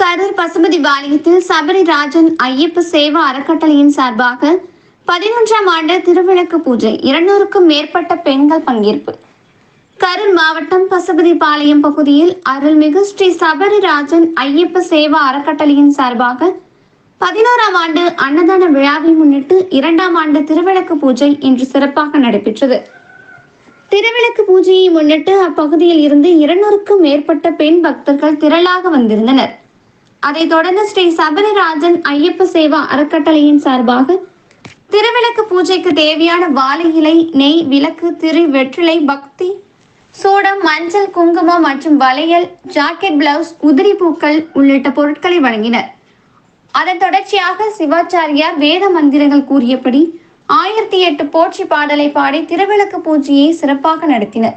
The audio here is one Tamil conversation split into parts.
கரூர் பசுபதி பாளையத்தில் சபரி ராஜன் ஐயப்ப சேவா அறக்கட்டளையின் சார்பாக பதினொன்றாம் ஆண்டு திருவிளக்கு பூஜை. இருநூறுக்கும் மேற்பட்ட பெண்கள் பங்கேற்பு. கரூர் மாவட்டம் பசுபதி பாளையம் பகுதியில் அருள்மிகு ஸ்ரீ சபரிராஜன் ஐயப்ப சேவா அறக்கட்டளையின் சார்பாக பதினோராம் ஆண்டு அன்னதான விழாவை முன்னிட்டு இரண்டாம் ஆண்டு திருவிளக்கு பூஜை இன்று சிறப்பாக நடைபெற்றது. திருவிளக்கு பூஜையை முன்னிட்டு அப்பகுதியில் இருந்து இருநூறுக்கும் மேற்பட்ட பெண் பக்தர்கள் திரளாக வந்திருந்தனர். அதைத் தொடர்ந்து ஸ்ரீ சபரிராஜன் ஐயப்ப சேவா அறக்கட்டளையின் சார்பாக திருவிளக்கு பூஜைக்கு தேவையான வாழை இலை நெய் விளக்கு திரு வெற்றிலை பக்தி சூடம் மஞ்சள் குங்குமம் மற்றும் வளையல் ஜாக்கெட் பிளவுஸ் உதிரி பூக்கள் உள்ளிட்ட பொருட்களை வழங்கினர். அதன் தொடர்ச்சியாக சிவாச்சாரியார் வேத மந்திரங்கள் கூறியபடி ஆயிரத்தி எட்டு போற்றி பாடலை பாடி திருவிளக்கு பூஜையை சிறப்பாக நடத்தினர்.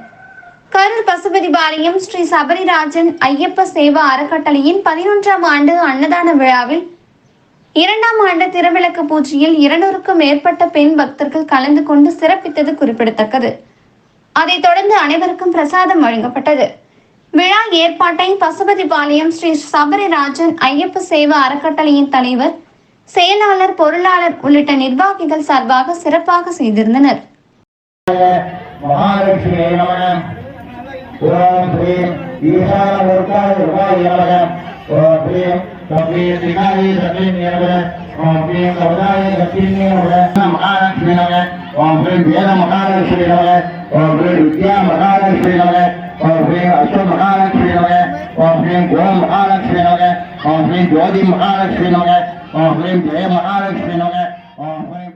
கரூர் பசுபதி பாளையம் ஸ்ரீ சபரிராஜன் ஐயப்ப சேவா அறக்கட்டளையின் பதினொன்றாம் ஆண்டு அன்னதான விழாவில் இரண்டாம் ஆண்டு திருவிளக்கு பூஜையில் இருநூறுக்கும் மேற்பட்ட பெண் பக்தர்கள் கலந்து கொண்டு சிறப்பித்தது குறிப்பிடத்தக்கது. அதைத் தொடர்ந்து அனைவருக்கும் பிரசாதம் வழங்கப்பட்டது. விழா ஏற்பாட்டை பசுபதிபாளையம் ஸ்ரீ சபரிராஜன் ஐயப்ப சேவா அறக்கட்டளையின் தலைவர் செயலாளர் பொருளாளர் உள்ளிட்ட நிர்வாகிகள் சார்பாக சிறப்பாக செய்திருந்தனர். ओम ओम ह्रीं महालक्ष्मी नमः ओम ह्रीं वेद महालक्ष्मी नमः ओम ह्रीं विद्या महालक्ष्मी नमः ओम अश्व महालक्ष्मी नमः ओम ह्रीं गो महालक्ष्मी नमः ओम ह्रीं ज्योति महालक्ष्मी नमः ओम जय महालक्ष्मी नमः ओम ह्रीं